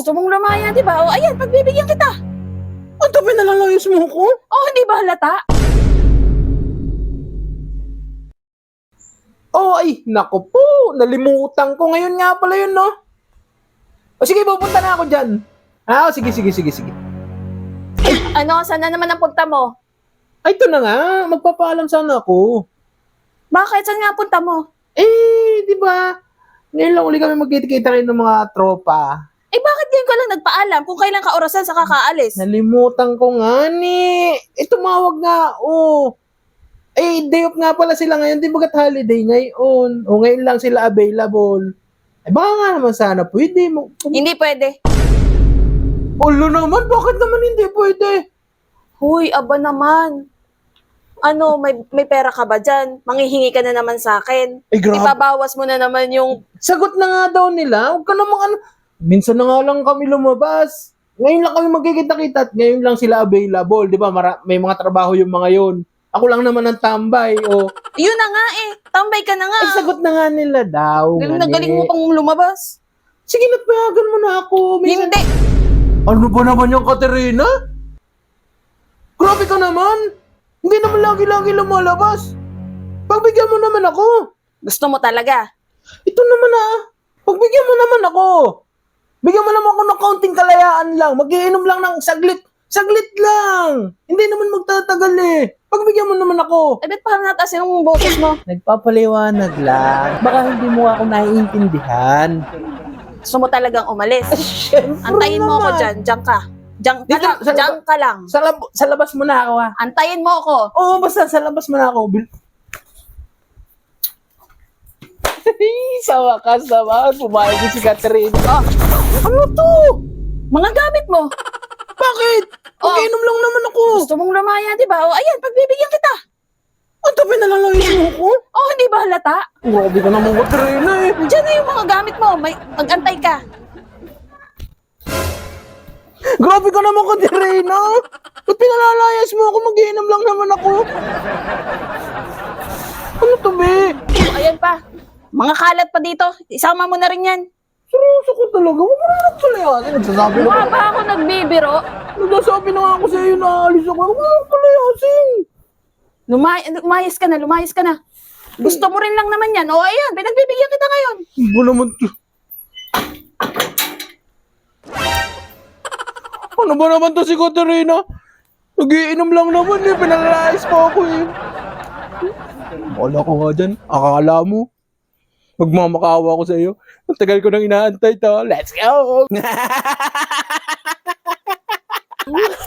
Gusto mong lumaya, di ba? O ayan, pagbibigyan kita. Ang tabi nalalayas mo ko? Oh, hindi ba halata? Oh, ay, naku po. Nalimutan ko. Ngayon nga pala yun, no? O sige, pupunta na ako dyan. Ah, o, sige, sige, sige, sige. Ano, saan na naman ang punta mo? Ay, ito na nga. Magpapaalam sana ako. Bakit? Saan nga punta mo? Eh, di ba? Ngayon lang uli kami magkita-kita rin ng mga tropa. Ngayon ka lang nagpaalam kung kailan ka orasan sa kakaalis? Nalimutan ko nga ni. Eh, tumawag nga. Oh. Eh, day off nga pala sila ngayon. Di ba gat holiday ngayon? O ngayon lang sila available. Eh, baka nga naman sana pwede. mo. Hindi pwede. Ulo naman, bakit naman hindi pwede? Huy, aba naman. Ano, may, may pera ka ba dyan? Manghihingi ka na naman sa akin. Eh, grabe. Ipabawas mo na naman yung... Sagot na nga daw nila. Huwag ka namang ano. Minsan na nga lang kami lumabas. Ngayon lang kami magkikita-kita at ngayon lang sila available. Di ba? Mara- may mga trabaho yung mga yon. Ako lang naman ang tambay. O, Yun na nga eh. Tambay ka na nga. eh, sagot na nga nila daw. Galing na galing mo pang lumabas. Sige, napayagan mo na ako. Minsan- Hindi. Ano ba naman yung Katerina? Grabe ka naman. Hindi naman lagi-lagi lumalabas. Pagbigyan mo naman ako. Gusto mo talaga. Ito naman ah. Pagbigyan mo naman ako. Bigyan mo naman ako ng kaunting kalayaan lang. Magiinom lang ng saglit. Saglit lang. Hindi naman magtatagal eh. Pagbigyan mo naman ako. Eh, ba't parang nataas yung boses mo? Nagpapaliwanag lang. Baka hindi mo ako naiintindihan. Gusto mo talagang umalis. Siyempre Antayin mo ako dyan. Diyan ka. Diyan ka Dito, lang. sa- Diyan ka lang. Sa, lab- sa labas mo na ako ah. Antayin mo ako. Oo, basta sa labas mo na ako. Bil- sa wakas naman, pumayag si Catherine. Ah, ano to? Mga gamit mo. Bakit? Oh. Mag-inom lang naman ako. Gusto mong lumaya, di ba? O ayan, pagbibigyan kita. Ang tabi nalalayas mo ko? Oh, hindi ba halata? Grabe ka naman, Catherine eh. Diyan na yung mga gamit mo. May, mag-antay ka. Grabe ka naman, Catherine ah. Ba't pinalalayas mo ako? Mag-inom lang naman ako. Ano to, be? O, ayan pa. Mga kalat pa dito. Isama mo na rin yan. Seryoso ko talaga. Huwag mo na nagpalayasin. Nagsasabi na Mukha ba ako nagbibiro? Nagsasabi na nga ako sa iyo na alis ako. Huwag mo na nagpalayasin. Lumay lumayas ka na, lumayas ka na. Gusto mo rin lang naman yan. O, ayan, pinagbibigyan kita ngayon. Iba naman to. Ano ba naman to si Katerina? Nagiinom lang naman eh. Pinalayas pa ako eh. Wala ko nga dyan. Akala mo. Magmamakawa ako sa iyo. Ang tagal ko nang inaantay to. Let's go!